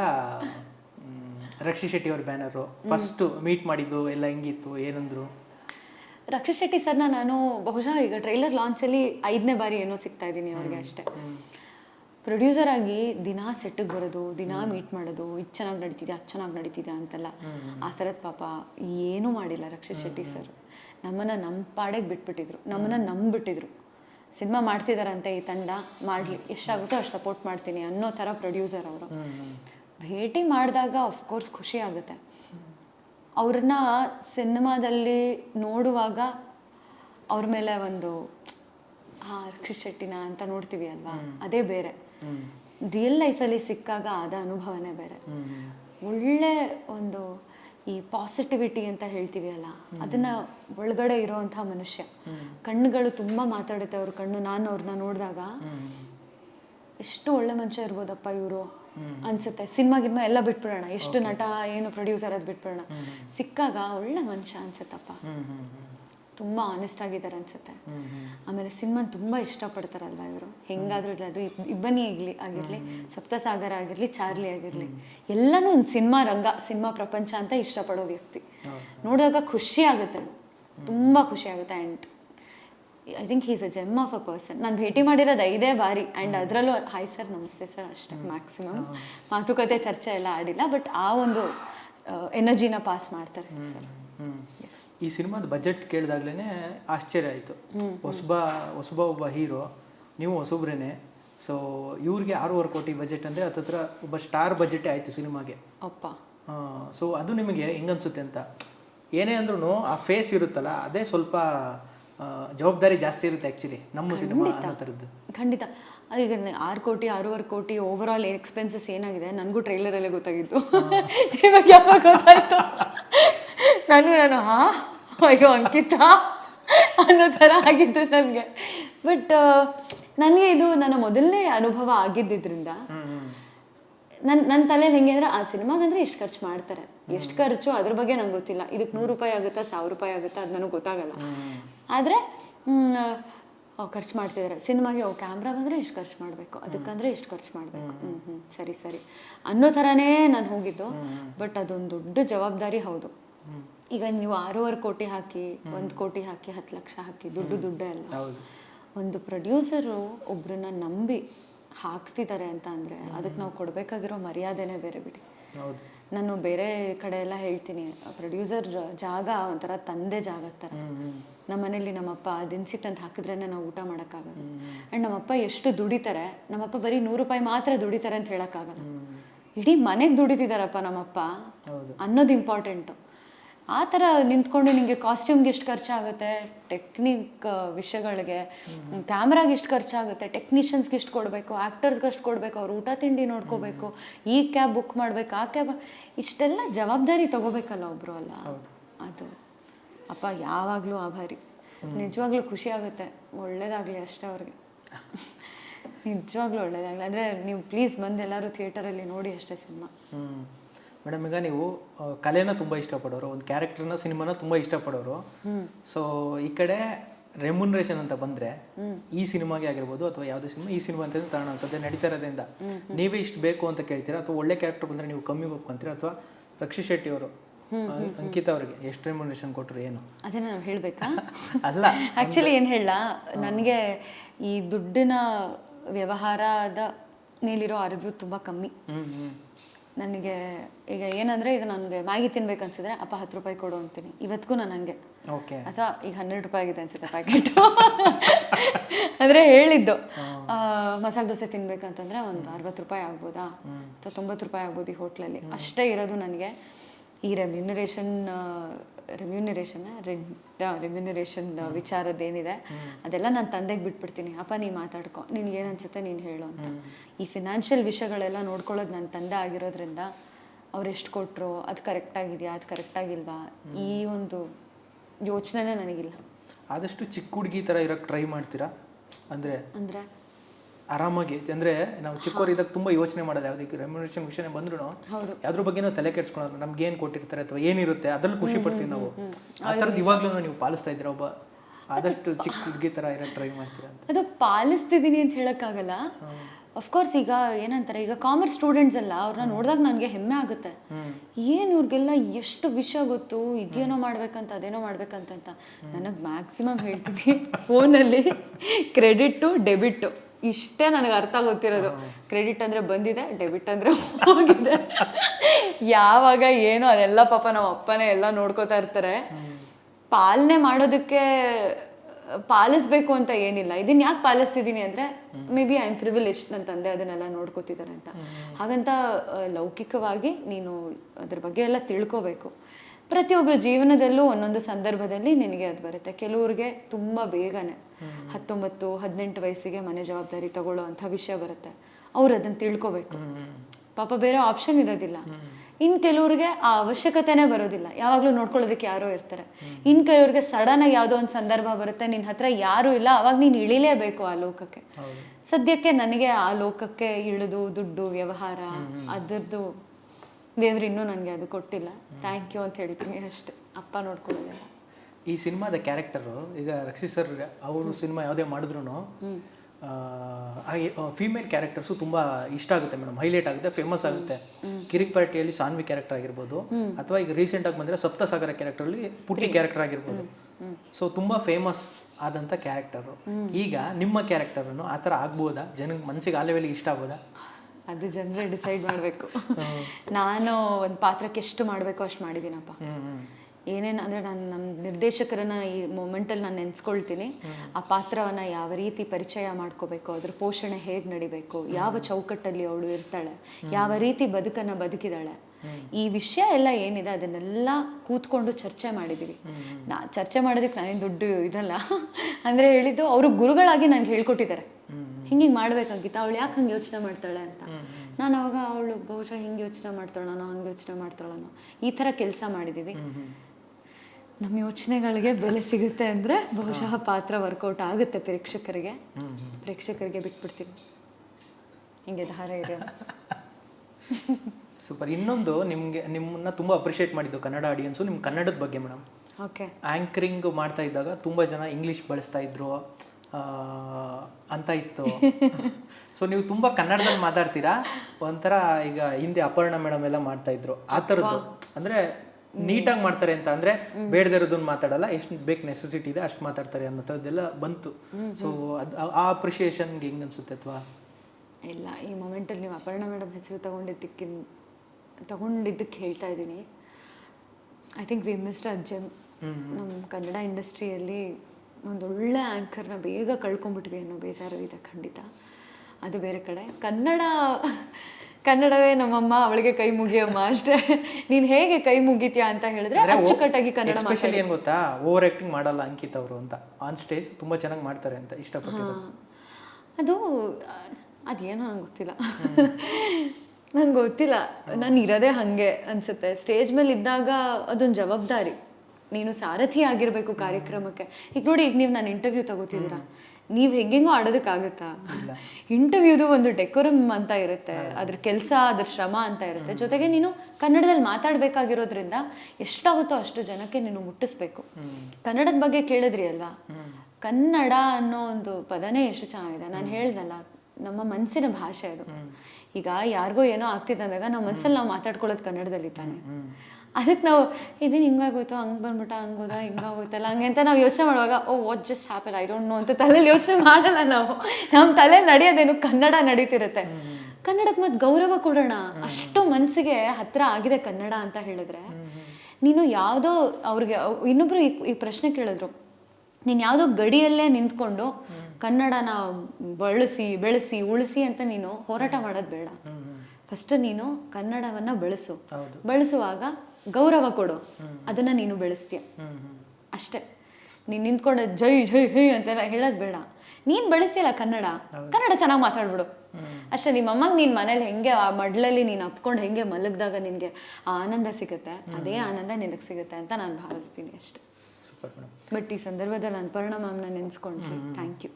ರಕ್ಷಿ ಶೆಟ್ಟಿ ಅವ್ರ ಬ್ಯಾನರು ಫಸ್ಟು ಮೀಟ್ ಮಾಡಿದ್ದು ಎಲ್ಲ ಹೆಂಗಿತ್ತು ಏನಂದ್ರು? ರಕ್ಷಿತ್ ಶೆಟ್ಟಿ ಸರ್ನ ನಾನು ಬಹುಶಃ ಈಗ ಟ್ರೈಲರ್ ಲಾಂಚಲ್ಲಿ ಐದನೇ ಬಾರಿ ಏನೋ ಸಿಗ್ತಾ ಇದ್ದೀನಿ ಅವ್ರಿಗೆ ಅಷ್ಟೇ. ಪ್ರೊಡ್ಯೂಸರ್ ಆಗಿ ದಿನಾ ಸೆಟ್ಟಿಗೆ ಬರೋದು ದಿನಾ ಮೀಟ್ ಮಾಡೋದು ಇದು ಚೆನ್ನಾಗಿ ನಡೀತಿದೆ ಅದು ಚೆನ್ನಾಗಿ ನಡೀತಿದೆ ಅಂತೆಲ್ಲ. ಆ ಥರದ ಪಾಪ ಏನೂ ಮಾಡಿಲ್ಲ ರಕ್ಷಿತ್ ಶೆಟ್ಟಿ ಸರ್. ನಮ್ಮನ್ನು ನಮ್ಮ ಪಾಡೆಗೆ ಬಿಟ್ಬಿಟ್ಟಿದ್ರು. ನಮ್ಮನ್ನು ನಂಬಿಬಿಟ್ಟಿದ್ರು ಸಿನಿಮಾ ಮಾಡ್ತಿದಾರಂತೆ ಈ ತಂಡ ಮಾಡಲಿ ಎಷ್ಟಾಗುತ್ತೋ ಅಷ್ಟು ಸಪೋರ್ಟ್ ಮಾಡ್ತೀನಿ ಅನ್ನೋ ಥರ ಪ್ರೊಡ್ಯೂಸರ್ ಅವರು. ಭೇಟಿ ಮಾಡಿದಾಗ ಅಫ್ಕೋರ್ಸ್ ಖುಷಿ ಆಗುತ್ತೆ. ಅವ್ರನ್ನ ಸಿನಿಮಾದಲ್ಲಿ ನೋಡುವಾಗ ಅವ್ರ ಮೇಲೆ ಒಂದು ಹಾ ರಕ್ಷಿತ್ ಶೆಟ್ಟಿನ ಅಂತ ನೋಡ್ತೀವಿ ಅಲ್ವಾ? ಅದೇ ಬೇರೆ. ರಿಯಲ್ ಲೈಫಲ್ಲಿ ಸಿಕ್ಕಾಗ ಆದ ಅನುಭವನೇ ಬೇರೆ. ಒಳ್ಳೆ ಒಂದು ಈ ಪಾಸಿಟಿವಿಟಿ ಅಂತ ಹೇಳ್ತೀವಿ ಅಲ್ಲ ಅದನ್ನ ಒಳಗಡೆ ಇರೋವಂಥ ಮನುಷ್ಯ. ಕಣ್ಣುಗಳು ತುಂಬ ಮಾತಾಡುತ್ತೆ ಅವ್ರ ಕಣ್ಣು ನಾನು ಅವ್ರನ್ನ ನೋಡಿದಾಗ. ಎಷ್ಟು ಒಳ್ಳೆ ಮನುಷ್ಯ ಇರ್ಬೋದಪ್ಪ ಇವರು ಅನ್ಸುತ್ತೆ. ಸಿನಿಮಾ ಗಿನ್ಮಾ ಎಲ್ಲ ಬಿಟ್ಬಿಡೋಣ. ಎಷ್ಟು ನಟ ಏನು ಪ್ರೊಡ್ಯೂಸರ್ ಅದು ಬಿಟ್ಬಿಡೋಣ. ಸಿಕ್ಕಾಗ ಒಳ್ಳೆ ಮನುಷ್ಯ ಅನ್ಸುತ್ತಪ್ಪ. ತುಂಬ ಆನೆಸ್ಟ್ ಆಗಿದ್ದಾರೆ ಅನ್ಸುತ್ತೆ. ಆಮೇಲೆ ಸಿನಿಮಾ ತುಂಬ ಇಷ್ಟಪಡ್ತಾರಲ್ವ ಇವರು? ಹೆಂಗಾದ್ರೂ ಇರಲಿ ಅದು ಇಬ್- ಇಬ್ಬನಿ ಆಗಲಿ ಆಗಿರಲಿ ಸಪ್ತಸಾಗರ ಆಗಿರಲಿ ಚಾರ್ಲಿ ಆಗಿರಲಿ ಎಲ್ಲನೂ ಒಂದು ಸಿನಿಮಾ ರಂಗ ಸಿನಿಮಾ ಪ್ರಪಂಚ ಅಂತ ಇಷ್ಟಪಡೋ ವ್ಯಕ್ತಿ. ನೋಡಿದಾಗ ಖುಷಿ ಆಗುತ್ತೆ. ತುಂಬ ಖುಷಿ ಆಗುತ್ತೆ and I think he's a gem of a person ನಾನು ಭೇಟಿ ಮಾಡಿರೋದು ಐದೇ ಬಾರಿ ಆ್ಯಂಡ್ ಅದರಲ್ಲೂ ಹಾಯ್ ಸರ್ ನಮಸ್ತೆ ಸರ್ ಅಷ್ಟೇ ಮ್ಯಾಕ್ಸಿಮಮ್ ಮಾತುಕತೆ ಚರ್ಚೆ ಎಲ್ಲ ಆಡಿಲ್ಲ ಬಟ್ ಆ ಒಂದು ಎನರ್ಜಿನ ಪಾಸ್ ಮಾಡ್ತಾರೆ ಸರ್. ಈ ಸಿನಿಮಾದ ಬಜೆಟ್ ಕೇಳಿದಾಗ್ಲೇ ಆಶ್ಚರ್ಯ ಆಯಿತು. ಹೊಸಬ ಹೊಸಬ ಒಬ್ಬ ಹೀರೋ ನೀವು ಹೊಸಬ್ರೇನೆ. ಸೊ ಇವ್ರಿಗೆ ಆರೂವರೆ ಕೋಟಿ ಬಜೆಟ್ ಅಂದರೆ ಹತ್ತತ್ರ ಒಬ್ಬ ಸ್ಟಾರ್ ಬಜೆಟೇ ಆಯಿತು ಸಿನಿಮಾಗೆ. ಅಪ್ಪ. ಸೊ ಅದು ನಿಮಗೆ ಹೆಂಗನ್ಸುತ್ತೆ ಅಂತ. ಏನೇ ಅಂದ್ರೂ ಆ ಫೇಸ್ ಇರುತ್ತಲ್ಲ ಅದೇ ಸ್ವಲ್ಪ ಜವಾಬ್ದಾರಿ ಜಾಸ್ತಿ ಇರುತ್ತೆ ಆ್ಯಕ್ಚುಲಿ ನಮ್ಮ ಸಿನಿಮಾ ಥರದ್ದು. ಖಂಡಿತ. ಈಗ ಆರು ಕೋಟಿ ಆರೂವರೆ ಕೋಟಿ ಓವರ್ ಆಲ್ ಎಕ್ಸ್ಪೆನ್ಸಸ್ ಏನಾಗಿದೆ? ನನಗೂ ಟ್ರೈಲರಲ್ಲೇ ಗೊತ್ತಾಗಿತ್ತು. ಇವಾಗ ಯಾವಾಗ ಗೊತ್ತಾಯ್ತು? ನಾನು ನಾನು ಹಾ? ಅಯ್ಯೋ ಅಂಕಿತ. ಅನ್ನೋ ಥರ ಆಗಿತ್ತು ನನಗೆ. ಬಟ್ ನನಗೆ ಇದು ನನ್ನ ಮೊದಲನೇ ಅನುಭವ ಆಗಿದ್ದರಿಂದ ನನ್ನ ನನ್ನ ತಲೆಯಲ್ಲಿ ಹೆಂಗೆ ಅಂದರೆ ಆ ಸಿನಿಮಾಗಂದ್ರೆ ಇಷ್ಟು ಖರ್ಚು ಮಾಡ್ತಾರೆ. ಎಷ್ಟು ಖರ್ಚು? ಅದ್ರ ಬಗ್ಗೆ ನಂಗೆ ಗೊತ್ತಿಲ್ಲ. ಇದಕ್ಕೆ ನೂರು ರೂಪಾಯಿ ಆಗುತ್ತಾ ಸಾವಿರ ರೂಪಾಯಿ ಆಗುತ್ತಾ ಅದು ನನಗೆ ಗೊತ್ತಾಗಲ್ಲ. ಆದರೆ ಖರ್ಚು ಮಾಡ್ತಿದ್ದಾರೆ ಸಿನಿಮಾಗೆ ಓ ಕ್ಯಾಮ್ರಾಗಂದ್ರೆ ಇಷ್ಟು ಖರ್ಚು ಮಾಡಬೇಕು? ಅದಕ್ಕಂದ್ರೆ ಇಷ್ಟು ಖರ್ಚು ಮಾಡಬೇಕು? ಹ್ಞೂ ಹ್ಞೂ ಸರಿ ಸರಿ. ಅನ್ನೋ ಥರನೇ ನಾನು ಹೋಗಿದ್ದು. ಬಟ್ ಅದೊಂದು ದೊಡ್ಡ ಜವಾಬ್ದಾರಿ ಹೌದು. ಈಗ ನೀವು ಆರೂವರೆ ಕೋಟಿ ಹಾಕಿ ಒಂದು ಕೋಟಿ ಹಾಕಿ ಹತ್ತು ಲಕ್ಷ ಹಾಕಿ ದುಡ್ಡು ದುಡ್ಡೇ ಅಲ್ಲ ಹೌದು. ಒಂದು ಪ್ರೊಡ್ಯೂಸರು ಒಬ್ರನ್ನ ನಂಬಿ ಹಾಕ್ತಿದ್ದಾರೆ ಅಂತ ಅಂದರೆ ಅದಕ್ಕೆ ನಾವು ಕೊಡಬೇಕಾಗಿರೋ ಮರ್ಯಾದೆನೇ ಬೇರೆ ಬಿಡಿ. ನಾನು ಬೇರೆ ಕಡೆ ಎಲ್ಲ ಹೇಳ್ತೀನಿ ಪ್ರೊಡ್ಯೂಸರ್ ಜಾಗ ಒಂಥರ ತಂದೆ ಜಾಗ ಥರ ನಮ್ಮ ಮನೇಲಿ ನಮ್ಮಪ್ಪ ದಿನಸಿ ತಂದು ಹಾಕಿದ್ರೆ ನಾವು ಊಟ ಮಾಡೋಕ್ಕಾಗಲ್ಲ. ಆ್ಯಂಡ್ ನಮ್ಮಪ್ಪ ಎಷ್ಟು ದುಡಿತಾರೆ ನಮ್ಮಪ್ಪ ಬರೀ ನೂರು ರೂಪಾಯಿ ಮಾತ್ರ ದುಡಿತಾರೆ ಅಂತ ಹೇಳೋಕ್ಕಾಗಲ್ಲ. ಇಡೀ ಮನೆಗೆ ದುಡಿತಿದ್ದಾರಪ್ಪ ನಮ್ಮಪ್ಪ ಅನ್ನೋದು ಇಂಪಾರ್ಟೆಂಟು ಆ ಥರ ನಿಂತ್ಕೊಂಡು ನಿಮಗೆ ಕಾಸ್ಟ್ಯೂಮ್ಗೆ ಎಷ್ಟು ಖರ್ಚಾಗುತ್ತೆ ಟೆಕ್ನಿಕ್ ವಿಷಯಗಳಿಗೆ. ಕ್ಯಾಮ್ರಾಗೆ ಎಷ್ಟು ಖರ್ಚಾಗುತ್ತೆ ಟೆಕ್ನಿಷಿಯನ್ಸ್ಗೆ ಎಷ್ಟು ಕೊಡಬೇಕು ಆ್ಯಕ್ಟರ್ಸ್ಗೆ ಅಷ್ಟು ಕೊಡಬೇಕು ಅವ್ರು ಊಟ ತಿಂಡಿ ನೋಡ್ಕೋಬೇಕು ಈ ಕ್ಯಾಬ್ ಬುಕ್ ಮಾಡಬೇಕು ಆ ಕ್ಯಾಬ್ ಇಷ್ಟೆಲ್ಲ ಜವಾಬ್ದಾರಿ ತಗೋಬೇಕಲ್ಲ ಒಬ್ಬರು ಅಲ್ಲ? ಅದು. ಅಪ್ಪ ಯಾವಾಗಲೂ ಆಭಾರಿ. ನಿಜವಾಗ್ಲೂ ಖುಷಿ ಆಗುತ್ತೆ. ಒಳ್ಳೇದಾಗಲಿ ಅಷ್ಟೇ ಅವ್ರಿಗೆ. ನಿಜವಾಗ್ಲೂ ಒಳ್ಳೇದಾಗಲಿ. ಅಂದರೆ ನೀವು ಪ್ಲೀಸ್ ಬಂದು ಎಲ್ಲರೂ ಥಿಯೇಟರಲ್ಲಿ ನೋಡಿ ಅಷ್ಟೇ ಸಿನಿಮಾ ಮೇಡಮ್ ಈಗ ನೀವು ಕಲೆನ ತುಂಬ ಇಷ್ಟಪಡೋರು ಒಂದು ಕ್ಯಾರೆಕ್ಟರ್ನ ಸಿನಿಮಾನ ತುಂಬ ಇಷ್ಟಪಡೋರು. ಸೊ ಈ ಕಡೆ ರೆಮ್ಯುನರೇಷನ್ ಅಂತ ಬಂದ್ರೆ ಈ ಸಿನಿಮಾಗೆ ಆಗಿರ್ಬೋದು ಅಥವಾ ಯಾವುದೇ ಸಿನಿಮಾ ಈ ಸಿನಿಮಾ ಅಂತ ತಾಣ ಅನ್ಸುತ್ತೆ ನಡೀತಾ ಇರೋದ್ರಿಂದ ನೀವೇ ಇಷ್ಟು ಬೇಕು ಅಂತ ಕೇಳ್ತೀರಾ? ಅಥವಾ ಒಳ್ಳೆ ಕ್ಯಾರೆಕ್ಟರ್ ಬಂದ್ರೆ ನೀವು ಕಮ್ಮಿ ಒಪ್ಕೊಂತೀರಾ ಅಥವಾ ರಕ್ಷಿ ಶೆಟ್ಟಿ ಅವರು ಅಂಕಿತ ಅವರಿಗೆ ಎಷ್ಟು ರೆಮ್ಯುನರೇಷನ್ ಕೊಟ್ಟರು ಏನು? ಅದನ್ನ ನಾವು ಹೇಳಬೇಕಾ? ಅಲ್ಲ ಆ್ಯಕ್ಚುಲಿ ಏನು ಹೇಳ ನನಗೆ ಈ ದುಡ್ಡಿನ ವ್ಯವಹಾರದ ಮೇಲಿರೋ ಅರಿವು ತುಂಬಾ ಕಮ್ಮಿ. ನನಗೆ ಈಗ ಏನಂದ್ರೆ ಈಗ ನನಗೆ ಮ್ಯಾಗಿ ತಿನ್ಬೇಕು ಅನ್ಸಿದ್ರೆ ಅಪ್ಪ ಹತ್ತು ರೂಪಾಯಿ ಕೊಡು ಅಂತೀನಿ. ಇವತ್ತಿಗೂ ನಾನು ಹಂಗೆ. ಓಕೆ. ಅಥವಾ ಈಗ ಹನ್ನೆರಡು ರೂಪಾಯಿ ಆಗಿದೆ ಅನ್ಸುತ್ತೆ ಪ್ಯಾಕೆಟ್ ಅಂದರೆ ಹೇಳಿದ್ದು. ಆ, ಮಸಾಲೆ ದೋಸೆ ತಿನ್ಬೇಕಂತಂದ್ರೆ ಒಂದು ಅರವತ್ತು ರೂಪಾಯಿ ಆಗ್ಬೋದಾ? ಅಥವಾ ತೊಂಬತ್ತು ರೂಪಾಯಿ ಆಗ್ಬೋದು ಈ ಹೋಟ್ಲಲ್ಲಿ. ಅಷ್ಟೇ ಇರೋದು ನನಗೆ. ಈ ರೆಮ್ಯುನರೇಷನ್ ರೆಮ್ಯುನರೇಷನ್ ರೆಮ್ಯುನರೇಷನ್ ವಿಚಾರದ್ದೇನಿದೆ ಅದೆಲ್ಲ ನಾನು ತಂದೆಗೆ ಬಿಟ್ಬಿಡ್ತೀನಿ. ಅಪ್ಪ ನೀ ಮಾತಾಡ್ಕೊ ನಿನ್ಗೆ ಏನು ಅನ್ಸುತ್ತೆ ನೀನು ಹೇಳು ಅಂತ. ಈ ಫಿನಾನ್ಷಿಯಲ್ ವಿಷಯಗಳೆಲ್ಲ ನೋಡ್ಕೊಳ್ಳೋದು ನನ್ನ ತಂದೆ ಆಗಿರೋದ್ರಿಂದ ಅವ್ರು ಎಷ್ಟು ಕೊಟ್ಟರು ಅದು ಕರೆಕ್ಟಾಗಿದೆಯಾ ಅದು ಕರೆಕ್ಟಾಗಿಲ್ವಾ ಈ ಒಂದು ಯೋಚನೆನೇ ನನಗಿಲ್ಲ. ಆದಷ್ಟು ಚಿಕ್ಕ ಹುಡುಗಿ ಥರ ಇರೋಕ್ಕೆ ಟ್ರೈ ಮಾಡ್ತೀರಾ? ಅಂದರೆ ಅಂದರೆ ಆರಾಮಾಗಿ ಅಂದ್ರೆ ನಾವು ಚಿಕ್ಕವರಿದ್ದಾಗ ತುಂಬಾ ಯೋಚನೆ ಮಾಡೋದು ಯಾವುದಕ್ಕೆ ರೆಮ್ಯುನೇಷನ್ ವಿಷಯ ಬಂದ್ರು ಹೌದು. ಯಾವ್ದ್ರ ಬಗ್ಗೆ ತಲೆ ಕೆಡ್ಸ್ಕೊಳ್ಳೋದು ನಮ್ಗೆ ಏನ್ ಕೊಟ್ಟಿರ್ತಾರೆ ಅಥವಾ ಏನಿರುತ್ತೆ ಅದ್ರಲ್ಲಿ ಖುಷಿ ಪಡ್ತೀವಿ ನಾವು. ಆ ಥರದ್ದು ಇವಾಗ್ಲೂ ನೀವು ಪಾಲಿಸ್ತಾ ಇದ್ದೀರಾ ಒಬ್ಬ? ಆದಷ್ಟು ಚಿಕ್ಕ ಹುಡುಗಿ ತರ ಇರೋ ಟ್ರೈ ಮಾಡ್ತೀರಾ ಅದು ಪಾಲಿಸ್ತಿದ್ದೀನಿ ಅಂತ ಹೇಳೋಕ್ಕಾಗಲ್ಲ. ಅಫ್ಕೋರ್ಸ್ ಈಗ ಏನಂತಾರೆ ಈಗ ಕಾಮರ್ಸ್ ಸ್ಟೂಡೆಂಟ್ಸ್ ಎಲ್ಲ ಅವ್ರನ್ನ ನೋಡಿದಾಗ ನನಗೆ ಹೆಮ್ಮೆ ಆಗುತ್ತೆ. ಏನು ಇವ್ರಿಗೆಲ್ಲ ಎಷ್ಟು ವಿಷಯ ಗೊತ್ತು ಇದೇನೋ ಮಾಡ್ಬೇಕಂತ ಅದೇನೋ ಮಾಡ್ಬೇಕಂತ ಅಂತ. ನನಗೆ ಮ್ಯಾಕ್ಸಿಮಮ್ ಹೇಳ್ತೀನಿ ಫೋನಲ್ಲಿ ಕ್ರೆಡಿಟ್ಟು ಡೆಬಿಟ್ಟು ಇಷ್ಟೇ ನನಗೆ ಅರ್ಥ ಗೊತ್ತಿರೋದು ಕ್ರೆಡಿಟ್ ಅಂದರೆ ಬಂದಿದೆ ಡೆಬಿಟ್ ಅಂದರೆ ಹೋಗಿದೆ. ಯಾವಾಗ ಏನು ಅದೆಲ್ಲ ಪಾಪ ನಮ್ಮ ಅಪ್ಪನೇ ಎಲ್ಲ ನೋಡ್ಕೋತಾ ಇರ್ತಾರೆ. ಪಾಲನೆ ಮಾಡೋದಕ್ಕೆ ಪಾಲಿಸ್ಬೇಕು ಅಂತ ಏನಿಲ್ಲ. ಇದನ್ನ ಯಾಕೆ ಪಾಲಿಸ್ತಿದ್ದೀನಿ ಅಂದರೆ may be I am privilege ನನ್ನ ತಂದೆ ಅದನ್ನೆಲ್ಲ ನೋಡ್ಕೋತಿದ್ದಾರೆ ಅಂತ. ಹಾಗಂತ ಲೌಕಿಕವಾಗಿ ನೀನು ಅದ್ರ ಬಗ್ಗೆ ಎಲ್ಲ ತಿಳ್ಕೋಬೇಕು. ಪ್ರತಿಯೊಬ್ಬರ ಜೀವನದಲ್ಲೂ ಒಂದೊಂದು ಸಂದರ್ಭದಲ್ಲಿ ನಿನಗೆ ಅದು ಬರುತ್ತೆ. ಕೆಲವ್ರಿಗೆ ತುಂಬ ಬೇಗನೆ. ಹತ್ತೊಂಬತ್ತು ಹದಿನೆಂಟು ವಯಸ್ಸಿಗೆ ಮನೆ ಜವಾಬ್ದಾರಿ ತಗೊಳ್ಳೋ ಅಂತ ವಿಷಯ ಬರುತ್ತೆ. ಅವ್ರು ಅದನ್ನ ತಿಳ್ಕೊಬೇಕು. ಪಾಪ ಬೇರೆ ಆಪ್ಷನ್ ಇರೋದಿಲ್ಲ. ಇನ್ ಕೆಲವ್ರಿಗೆ ಆ ಅವಶ್ಯಕತೆನೇ ಬರೋದಿಲ್ಲ. ಯಾವಾಗಲೂ ನೋಡ್ಕೊಳ್ಳೋದಕ್ಕೆ ಯಾರೋ ಇರ್ತಾರೆ. ಇನ್ ಕೆಲವ್ರಿಗೆ ಸಡನ್ ಆಗಿ ಯಾವುದೋ ಒಂದು ಸಂದರ್ಭ ಬರುತ್ತೆ ನಿನ್ ಹತ್ರ ಯಾರು ಇಲ್ಲ ಅವಾಗ ನೀನ್ ಇಳಿಲೇಬೇಕು ಆ ಲೋಕಕ್ಕೆ. ಸದ್ಯಕ್ಕೆ ನನಗೆ ಆ ಲೋಕಕ್ಕೆ ಇಳಿದು ದುಡ್ಡು ವ್ಯವಹಾರ ಅದರದ್ದು ದೇವ್ರು ಇನ್ನೂ ನನಗೆ ಅದು ಕೊಟ್ಟಿಲ್ಲ. ಥ್ಯಾಂಕ್ ಯು ಅಂತ ಹೇಳ್ತೀನಿ ಅಷ್ಟೇ. ಅಪ್ಪ ನೋಡ್ಕೊಳ್ಳೋದಿಲ್ಲ. ಈ ಸಿನಿಮಾದ ಕ್ಯಾರೆಕ್ಟರು ಈಗ ರಕ್ಷಿತ್ ಸರ್ ಅವರು ಸಿನಿಮಾ ಯಾವುದೇ ಮಾಡಿದ್ರು ಫೀಮೇಲ್ ಕ್ಯಾರೆಕ್ಟರ್ಸು ತುಂಬಾ ಇಷ್ಟ ಆಗುತ್ತೆ ಮೇಡಮ್ ಹೈಲೈಟ್ ಆಗುತ್ತೆ ಫೇಮಸ್ ಆಗುತ್ತೆ. ಕಿರಿಕ್ ಪಾರ್ಟಿಯಲ್ಲಿ ಸಾನ್ವಿ ಕ್ಯಾರೆಕ್ಟರ್ ಆಗಿರ್ಬೋದು ಅಥವಾ ಈಗ ರೀಸೆಂಟ್ ಆಗಿ ಬಂದ್ರೆ ಸಪ್ತಸಾಗರ ಕ್ಯಾರೆಕ್ಟರ್ ಅಲ್ಲಿ ಪುಟ್ಟಿ ಕ್ಯಾರೆಕ್ಟರ್ ಆಗಿರ್ಬೋದು. ಸೊ ತುಂಬಾ ಫೇಮಸ್ ಆದಂತ ಕ್ಯಾರೆಕ್ಟರ್ ಈಗ ನಿಮ್ಮ ಕ್ಯಾರೆಕ್ಟರ್ ಅನ್ನು ಆ ಥರ ಆಗ್ಬೋದಾ? ಜನ ಮನಸ್ಸಿಗೆ ಆ ಲೆವೆಲ್ಗೆ ಇಷ್ಟ ಆಗ್ಬೋದಾ? ಅದು ಜನರೇ ಡಿಸೈಡ್ ಮಾಡಬೇಕು. ನಾನು ಒಂದು ಪಾತ್ರಕ್ಕೆ ಎಷ್ಟು ಮಾಡಬೇಕು ಅಷ್ಟು ಮಾಡಿದ್ದೀನಪ್ಪ. ಏನೇನು ಅಂದರೆ ನಾನು ನಮ್ಮ ನಿರ್ದೇಶಕರನ್ನ ಈ ಮೂಮೆಂಟಲ್ಲಿ ನಾನು ನೆನೆಸ್ಕೊಳ್ತೀನಿ. ಆ ಪಾತ್ರವನ್ನು ಯಾವ ರೀತಿ ಪರಿಚಯ ಮಾಡ್ಕೋಬೇಕು, ಅದ್ರ ಪೋಷಣೆ ಹೇಗೆ ನಡಿಬೇಕು, ಯಾವ ಚೌಕಟ್ಟಲ್ಲಿ ಅವಳು ಇರ್ತಾಳೆ, ಯಾವ ರೀತಿ ಬದುಕನ್ನು ಬದುಕಿದಾಳೆ. ಈ ವಿಷಯ ಎಲ್ಲ ಏನಿದೆ ಅದನ್ನೆಲ್ಲ ಕೂತ್ಕೊಂಡು ಚರ್ಚೆ ಮಾಡಿದ್ದೀವಿ ನಾ ಚರ್ಚೆ ಮಾಡೋದಕ್ಕೆ ನಾನೇನು ದೊಡ್ಡ ಇದಲ್ಲ ಅಂದರೆ ಹೇಳಿದ್ದು ಅವರು ಗುರುಗಳಾಗಿ ನನಗೆ ಹೇಳ್ಕೊಟ್ಟಿದ್ದಾರೆ. ಹಿಂಗೆ ಹಿಂಗೆ ಮಾಡ್ಬೇಕಂಗಿತ್ತ, ಅವಳು ಯಾಕೆ ಹಂಗೆ ಯೋಚನೆ ಮಾಡ್ತಾಳೆ ಅಂತ. ನಾನು ಅವಾಗ ಅವಳು ಬಹುಶಃ ಹಿಂಗೆ ಯೋಚನೆ ಮಾಡ್ತಾಳೋ ಹಂಗೆ ಯೋಚನೆ ಮಾಡ್ತಾಳೋ ಈ ಥರ ಕೆಲಸ ಮಾಡಿದ್ದೀವಿ ನಮ್ಮ ಯೋಚನೆಗಳಿಗೆ ಬೆಲೆ ಸಿಗುತ್ತೆ ಅಂದರೆ ಬಹುಶಃ ಪಾತ್ರ ವರ್ಕೌಟ್ ಆಗುತ್ತೆ ಪ್ರೇಕ್ಷಕರಿಗೆ. ಪ್ರೇಕ್ಷಕರಿಗೆ ಬಿಟ್ಬಿಡ್ತೀನಿ. ಹಿಂಗೆ ಧಾರ ಇದೆ. ಸೂಪರ್ ಇನ್ನೊಂದು ನಿಮಗೆ ನಿಮ್ಮನ್ನ ತುಂಬ ಅಪ್ರಿಷಿಯೇಟ್ ಮಾಡಿದ್ದು ಕನ್ನಡ ಆಡಿಯನ್ಸು ನಿಮ್ಮ ಕನ್ನಡದ ಬಗ್ಗೆ ಮೇಡಮ್ ಓಕೆ. ಆ್ಯಂಕರಿಂಗ್ ಮಾಡ್ತಾ ಇದ್ದಾಗ ತುಂಬ ಜನ ಇಂಗ್ಲಿಷ್ ಬಳಸ್ತಾ ಇದ್ರು ಅಂತ ಇತ್ತು. ಸೊ ನೀವು ತುಂಬ ಕನ್ನಡದಲ್ಲಿ ಮಾತಾಡ್ತೀರಾ? ಒಂಥರ ಈಗ ಹಿಂದೆ ಅಪರ್ಣ ಮೇಡಮ್ ಎಲ್ಲ ಮಾಡ್ತಾ ಇದ್ರು. ಆ ಥರದ್ದು ಅಂದ್ರೆ ನೀಟಾಗಿ ಮಾಡ್ತಾರೆ ಅಂತ ಅಂದ್ರೆ ಬೇಡದೇ ಇರೋದನ್ನ ಮಾತಾಡಲ್ಲ ಎಷ್ಟು ಬೇಕು ನೆಸೆಸಿಟಿ ಇದೆ ಅಷ್ಟು ಮಾತಾಡ್ತಾರೆ ಅನ್ನೋ ಥರದ್ದೆಲ್ಲ ಬಂತು ಸೊ ಆ ಅಪ್ರಿಷಿಯೇಷನ್ಗೆ ಹೆಂಗ್ ಅನ್ಸುತ್ತೆ ಅಥವಾ? ಇಲ್ಲ ಈ ಮೊಮೆಂಟಲ್ಲಿ ನೀವು ಅಪರ್ಣ ಮೇಡಮ್ ಹೆಸರು ತಗೊಂಡಿದ್ದಕ್ಕಿನ್ ತಗೊಂಡಿದ್ದಕ್ಕೆ ಹೇಳ್ತಾ ಇದ್ದೀನಿ. I think we missed a gem ನಮ್ಮ ಕನ್ನಡ ಇಂಡಸ್ಟ್ರಿಯಲ್ಲಿ ಒಂದೊಳ್ಳೆ ಆ್ಯಂಕರ್ನ ಬೇಗ ಕಳ್ಕೊಂಬಿಟ್ವಿ ಅನ್ನೋ ಬೇಜಾರು ಇದೆ ಖಂಡಿತ. ಅದು ಬೇರೆ ಕಡೆ. ಕನ್ನಡ ಕನ್ನಡವೇ ನಮ್ಮಮ್ಮ ಅವಳಿಗೆ ಕೈ ಮುಗಿಯಮ್ಮ ಅಷ್ಟೇ. ನೀನು ಹೇಗೆ ಕೈ ಮುಗಿತೀಯಾ ಅಂತ ಹೇಳಿದ್ರೆ ಅಚ್ಚುಕಟ್ಟಾಗಿ ಕನ್ನಡ ಎಸ್ಪೆಷಲಿ ಏನ್ ಗೊತ್ತಾ? ಓವರ್ ಆಕ್ಟಿಂಗ್ ಮಾಡಲ್ಲ ಅಂಕಿತ್ ಅವರು ಅಂತ. ಆನ್ ಸ್ಟೇಜ್ ತುಂಬಾ ಚೆನ್ನಾಗಿ ಮಾಡ್ತಾರೆ ಅಂತ ಇಷ್ಟಪಟ್ಟು ಅದು ಅದೇನೋ ನಂಗೆ ಗೊತ್ತಿಲ್ಲ. ನಂಗೆ ಗೊತ್ತಿಲ್ಲ. ನಾನು ಇರೋದೇ ಹಾಗೆ ಅನ್ಸುತ್ತೆ. ಸ್ಟೇಜ್ ಮೇಲೆ ಇದ್ದಾಗ ಅದೊಂದು ಜವಾಬ್ದಾರಿ. ನೀನು ಸಾರಥಿ ಆಗಿರಬೇಕು ಕಾರ್ಯಕ್ರಮಕ್ಕೆ. ಈಗ ನೋಡಿ ಈಗ ನೀವು ನಾನು ಇಂಟರ್ವ್ಯೂ ತಗೋತಿದ್ದೀರಾ? ನೀವು ಹೆಂಗೆಂಗೋ ಆಡೋದಕ್ಕಾಗುತ್ತಾ? ಇಂಟರ್ವ್ಯೂದು ಒಂದು ಡೆಕೋರಮ್ ಅಂತ ಇರುತ್ತೆ. ಅದ್ರ ಕೆಲಸ ಅದ್ರ ಶ್ರಮ ಅಂತ ಇರುತ್ತೆ. ಜೊತೆಗೆ ನೀನು ಕನ್ನಡದಲ್ಲಿ ಮಾತಾಡಬೇಕಾಗಿರೋದ್ರಿಂದ ಎಷ್ಟಾಗುತ್ತೋ ಅಷ್ಟು ಜನಕ್ಕೆ ನೀನು ಮುಟ್ಟಿಸ್ಬೇಕು. ಕನ್ನಡದ ಬಗ್ಗೆ ಕೇಳಿದ್ರಿ ಅಲ್ವಾ? ಕನ್ನಡ ಅನ್ನೋ ಒಂದು ಪದನೇ ಎಷ್ಟು ಚೆನ್ನಾಗಿದೆ. ನಾನು ಹೇಳ್ದಲ್ಲ ನಮ್ಮ ಮನಸ್ಸಿನ ಭಾಷೆ ಅದು. ಈಗ ಯಾರಿಗೋ ಏನೋ ಆಗ್ತಿದ್ದಂದಾಗ ನಮ್ಮ ಮನ್ಸಲ್ಲಿ ನಾವು ಮಾತಾಡ್ಕೊಳ್ಳೋದು ಕನ್ನಡದಲ್ಲಿ ತಾನೆ. ಅದಕ್ಕೆ ನಾವು ಇದೇನು ಹಿಂಗಾಗೋಯ್ತು ಹಂಗೆ ಬಂದ್ಬಿಟ್ಟ ಹಂಗೋದ ಹಿಂಗಾಗೋಯ್ತಲ್ಲ ಹಂಗೆ ಅಂತ ನಾವು ಯೋಚನೆ ಮಾಡುವಾಗ ಓ what just happen I don't know ಅಂತ ತಲೆಯಲ್ಲಿ ಯೋಚನೆ ಮಾಡಲ್ಲ ನಾವು. ನಮ್ಮ ತಲೆಯಲ್ಲಿ ನಡೆಯೋದೇನು ಕನ್ನಡ ನಡೀತಿರುತ್ತೆ. ಕನ್ನಡಕ್ಕೆ ಮತ್ತೆ ಗೌರವ ಕೊಡೋಣ. ಅಷ್ಟು ಮನಸ್ಸಿಗೆ ಹತ್ರ ಆಗಿದೆ ಕನ್ನಡ ಅಂತ ಹೇಳಿದ್ರೆ. ನೀನು ಯಾವುದೋ ಅವ್ರಿಗೆ ಇನ್ನೊಬ್ರು ಈ ಈ ಪ್ರಶ್ನೆ ಕೇಳಿದ್ರು. ನೀನು ಯಾವುದೋ ಗಡಿಯಲ್ಲೇ ನಿಂತ್ಕೊಂಡು ಕನ್ನಡನ ಬಳಸಿ ಬೆಳೆಸಿ ಉಳಿಸಿ ಅಂತ ನೀನು ಹೋರಾಟ ಮಾಡೋದು ಬೇಡ. ಫಸ್ಟ್ ನೀನು ಕನ್ನಡವನ್ನ ಬಳಸು. ಬಳಸುವಾಗ ಗೌರವ ಕೊಡು. ಅದನ್ನ ನೀನು ಬೆಳೆಸ್ತೀಯ. ಅಷ್ಟೇ. ನೀನ್ ನಿಂತ್ಕೊಂಡು ಜೈ ಜೈ ಹೈ ಅಂತೆಲ್ಲ ಹೇಳೋದು ಬೇಡ. ನೀನು ಬಳಸ್ತೀಯಲ್ಲ ಕನ್ನಡ? ಕನ್ನಡ ಚೆನ್ನಾಗಿ ಮಾತಾಡ್ಬಿಡು. ಅಷ್ಟೇ ನಿಮ್ಮ ಅಮ್ಮಂಗೆ ನೀನು ಮನೇಲಿ ಹೆಂಗೆ ಆ ಮಡ್ಲಲ್ಲಿ ನೀನು ಅಪ್ಕೊಂಡು ಹೆಂಗೆ ಮಲಗಿದಾಗ ನಿನಗೆ ಆ ಆನಂದ ಸಿಗುತ್ತೆ? ಅದೇ ಆನಂದ ನಿನಗೆ ಸಿಗುತ್ತೆ ಅಂತ ನಾನು ಭಾವಿಸ್ತೀನಿ ಅಷ್ಟೇ. ಬಟ್ ಈ ಸಂದರ್ಭದಲ್ಲಿ ನಾನು ಪರ್ಣ ಮ್ಯಾಮ್ನ ನೆನೆಸ್ಕೊಂಡ್ರಿ ಥ್ಯಾಂಕ್ ಯು.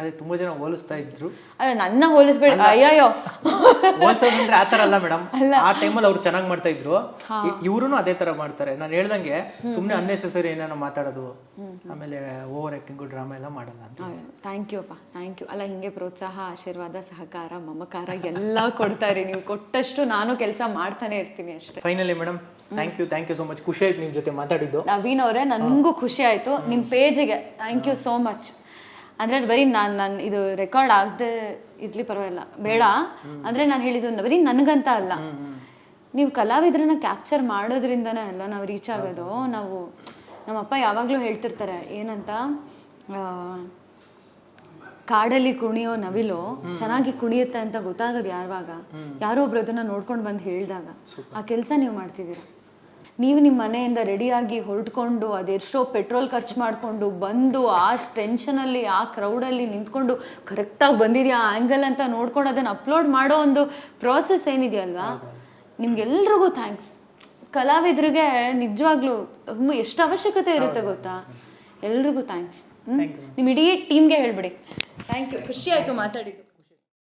ಅದೇ ತುಂಬಾ ಜನ ಹೋಲಿಸ್ತಾ ಇದ್ರು. ಅಲ್ಲ ನನ್ನ ಹೋಲಿಸ್ಬೇಡ. ಅಯ್ಯೋ ಹೋಲ್ಸೋದಂದ್ರೆ ಆ ಆತರ ಅಲ್ಲ ಮೇಡಮ್. ಆ ಟೈಮಲ್ಲಿ ಅವ್ರು ಚೆನ್ನಾಗಿ ಮಾಡ್ತಾ ಇದ್ರು. ಇವ್ರು ಅದೇ ತರ ಮಾಡ್ತಾರೆ. ನಾನು ಹೇಳ್ದಂಗೆ ಸುಮ್ಮನೆ ಅನ್ನೆಸೆಸರಿ ಏನೇನೋ ಮಾತಾಡೋದು. ಆಮೇಲೆ ಓವರ್ ಆಕ್ಟಿಂಗು ಡ್ರಾಮಾ ಎಲ್ಲ ಮಾಡಲ್ಲ ಅಂತ ಥ್ಯಾಂಕ್ ಯು ಅಪ್ಪ ಥ್ಯಾಂಕ್ ಯು ಅಲ್ಲ ಹಿಂಗೆ ಪ್ರೋತ್ಸಾಹ ಆಶೀರ್ವಾದ ಸಹಕಾರ ಮಮಕಾರ ಎಲ್ಲ ಇರಿ. ನೀವು ಕೊಟ್ಟಷ್ಟು ನಾನು ಕೆಲಸ ಮಾಡ್ತಾನೆ ಇರ್ತೀನಿ ಅಷ್ಟೇ. Finally madam thank you thank you so much ಖುಷಿ ಆಯ್ತು ನಿಮ್ಮ ಜೊತೆ ಮಾತಾಡಿದ್ದು. ನವೀನ್ ಅವರೇ ನನಗೂ ಖುಷಿ ಆಯ್ತು. ನಿಮ್ಮ ಪೇಜಿಗೆ ಥ್ಯಾಂಕ್ ಯು ಸೋ ಮಚ್ ಅಂದರೆ ಬರೀ ನಾನು, ನನ್ ಇದು ರೆಕಾರ್ಡ್ ಆಗದೆ ಇರ್ಲಿ ಪರವಾಗಿಲ್ಲ. ಬೇಡ. ಅಂದ್ರೆ ನಾನು ಹೇಳಿದ್ದು ಬರೀ ನನಗಂತ ಅಲ್ಲ. ನೀವು ಕಲಾವಿದ್ರನ್ನ ಕ್ಯಾಪ್ಚರ್ ಮಾಡೋದ್ರಿಂದನೇ ಅಲ್ಲ ನಾವು ರೀಚ್ ಆಗೋದು. ನಾವು, ನಮ್ಮಪ್ಪ ಯಾವಾಗಲೂ ಹೇಳ್ತಿರ್ತಾರೆ, ಏನಂತ ಕಾಡಲ್ಲಿ ಕುಣಿಯೋ ನವಿಲು ಚೆನ್ನಾಗಿ ಕುಣಿಯುತ್ತೆ ಅಂತ ಗೊತ್ತಾಗದ್ ಯಾವಾಗ ಯಾರೋ ಒಬ್ರು ಅದನ್ನ ನೋಡ್ಕೊಂಡು ಬಂದು ಹೇಳಿದಾಗ. ಆ ಕೆಲಸ ನೀವು ಮಾಡ್ತಿದ್ದೀರಾ? ನೀವು ನಿಮ್ಮ ಮನೆಯಿಂದ ರೆಡಿಯಾಗಿ ಹೊರಟ್ಕೊಂಡು ಅದೆಷ್ಟೋ ಪೆಟ್ರೋಲ್ ಖರ್ಚು ಮಾಡಿಕೊಂಡು ಬಂದು ಆ ಟೆನ್ಷನಲ್ಲಿ ಆ ಕ್ರೌಡಲ್ಲಿ ನಿಂತ್ಕೊಂಡು ಕರೆಕ್ಟಾಗಿ ಬಂದಿದೆಯಾ ಆ್ಯಂಗಲ್ ಅಂತ ನೋಡ್ಕೊಂಡು ಅದನ್ನು ಅಪ್ಲೋಡ್ ಮಾಡೋ ಒಂದು ಪ್ರಾಸೆಸ್ ಏನಿದೆಯಲ್ವಾ? ನಿಮ್ಗೆಲ್ರಿಗೂ ಥ್ಯಾಂಕ್ಸ್ ಕಲಾವಿದ್ರಿಗೆ ನಿಜವಾಗ್ಲೂ ಎಷ್ಟು ಅವಶ್ಯಕತೆ ಇರುತ್ತೆ ಗೊತ್ತಾ? ಎಲ್ರಿಗೂ ಥ್ಯಾಂಕ್ಸ್ ನಿಮ್ಮ ಇಡೀ ಟೀಮ್ಗೆ ಹೇಳ್ಬಿಡಿ. ಥ್ಯಾಂಕ್ ಯು ಖುಷಿ ಆಯಿತು ಮಾತಾಡಿದ್ದು.